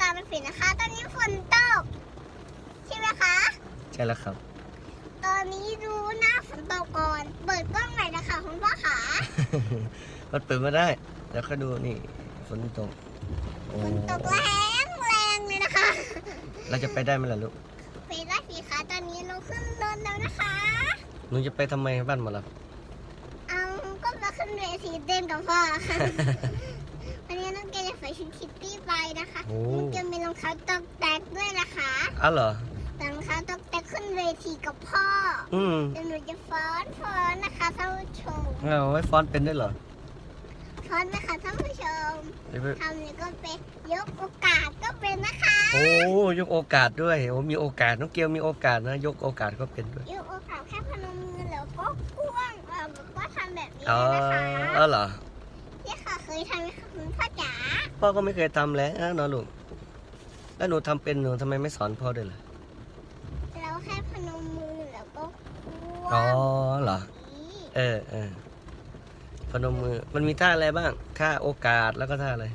ตามเป็นฝนนะคะ ตอนนี้ฝนตก ใช่ไหมคะ ใช่แล้วครับ ตอนนี้ดูหน้าฝนตกก่อน เปิดกล้องหน่อยนะคะคุณพ่อขามันเปิดมาได้ แล้วก็ดูนี่ฝนตกโอ้ฝนตกแรงแรงเลยนะคะ เราจะไปได้ไหมล่ะลูกไปได้สิคะตอนนี้เราขึ้นรถแล้วนะคะหนูจะไปทำไมบ้านหมอลเอาก็มาขึ้นเวทีเต้นกับพ่อค่ะ วันนี้น้องเกดจะใส่ชุดคิตตี้ไป นะคะโอ้น้องเกดมีรองเท้าตอกแตกด้วยนะคะอ้าวเหรอแต่รองเท้าตอกแตกขึ้นเวทีกับพ่ออืมเดี๋ยวหนูจะฟ้อนฟ้อนนะคะท่านผู้ชมเอาไว้ฟอนต์เป็นด้วยเหรอฟ้อนนะคะท่านผู้ชมเดี๋ยวไปทำนี่ก็เป็นยกโอกาสก็เป็นนะคะโอ้ยกโอกาสด้วยโอ้มีโอกาสน้องเกลมีโอกาสนะ ยกโอกาสก็เป็นด้วยยกโอกาสแค่พนมมือแล้วก็ก้วงเออแล้วก็ทำแบบนี้อ๋อนะคะเออเหรอนี่ค่ะเค ยทำไหมคะคุณพ่อจ๋าพ่อก็ไม่เคยทำแล้วเนาะลูกแล้วหนูทำเป็นหนูทำไมไม่สอนพ่อด้วยล่ะแล้วแค่พนมมือแล้วก็ก้วอ๋องเหรอนี้เออเออพนมมือมันมีท่าอะไรบ้าง ท่าโอกาสแล้วก็ท่าอะไร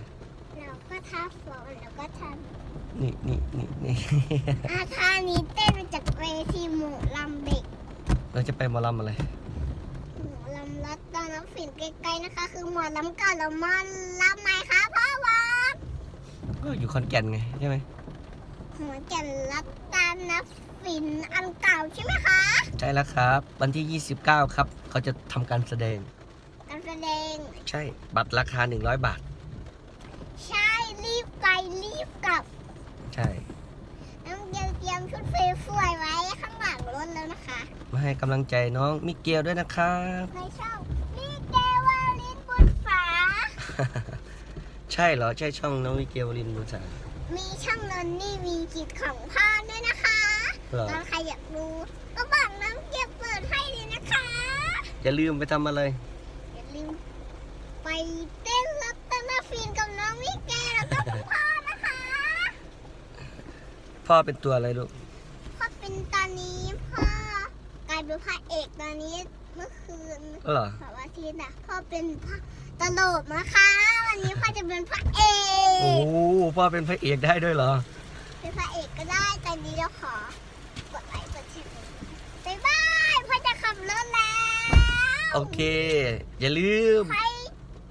แล้วก็ท่าฟ้อนแล้วก็ทนี่นี่นี่นี่ำอาท่านี้เต้นมาจากเวทีหมูลำเด็กเราจะไปหมอลำอะไรหมูลำ รัดตอนน้ำฝิ่นไกลๆนะคะ คือหมอลำเก่าแล้วมันลำไหมคะพ่อวอนก็อยู่ขอนแก่นไงใช่ไหมหัวแก่นรัดตาน้ำฝิ่นอันเก่าใช่ไหมคะ ใช่แล้วครับ วันที่ 29 ครับ เขาจะทำการแสดง การแสดง ใช่บัตรราคา 100 บาท ใช่รีบไปรีบกลับใช่ น้องเกลเตรียมชุดส มาให้กำลังใจน้องมิเกลด้วยนะครับในช่องพี่เกวาลินบุญฝา ใช่เหรอใช่ช่องน้องมิเกลลินบุษามีช่องนนนี่มีกิจของพ่อด้วยนะคะเหรอตอนใครอยากรู้ก็บอกน้องเก็บเปิดให้เลยนะคะอย่าลืมไปทำอะไร อย่าลืมไปเต้นรัตนาฟินกับน้องมิเกลแล้วก็คุณพ่อนะคะ พ่อเป็นตัวอะไรลูกพ่อเป็นตอนนี้พ่อ กลายเป็นพระเอกตอนนี้เมื่อคืนเหรอเสาร์อาทิตย์อะพ่อเป็นพระตลกนะคะ วันนี้พ่อจะเป็นพระเอโอ้กพ่อเป็นพระเอกได้ด้วยเหรอ เป็นพระเอกก็ได้แต่นี้เราขอกดไลค์กดแชร์บ๊ายบายพ่อจะขับรถแล้ว โอเค อย่าลืมใคร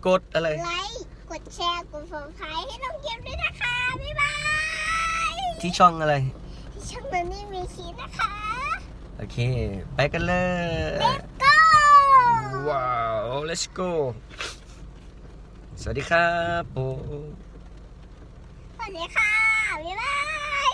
กดอะไรไลค์กดแชร์กดซับสไครต์ให้น้องเกมด้วยนะคะบ๊ายบายที่ช่องอะไร ที่ช่องมันนี่มีคีนะคะ โอเค ไปกันเลย Let's go ว้าว let's go สวัสดีครับผมสวัสดีค่ะ บ๊ายบาย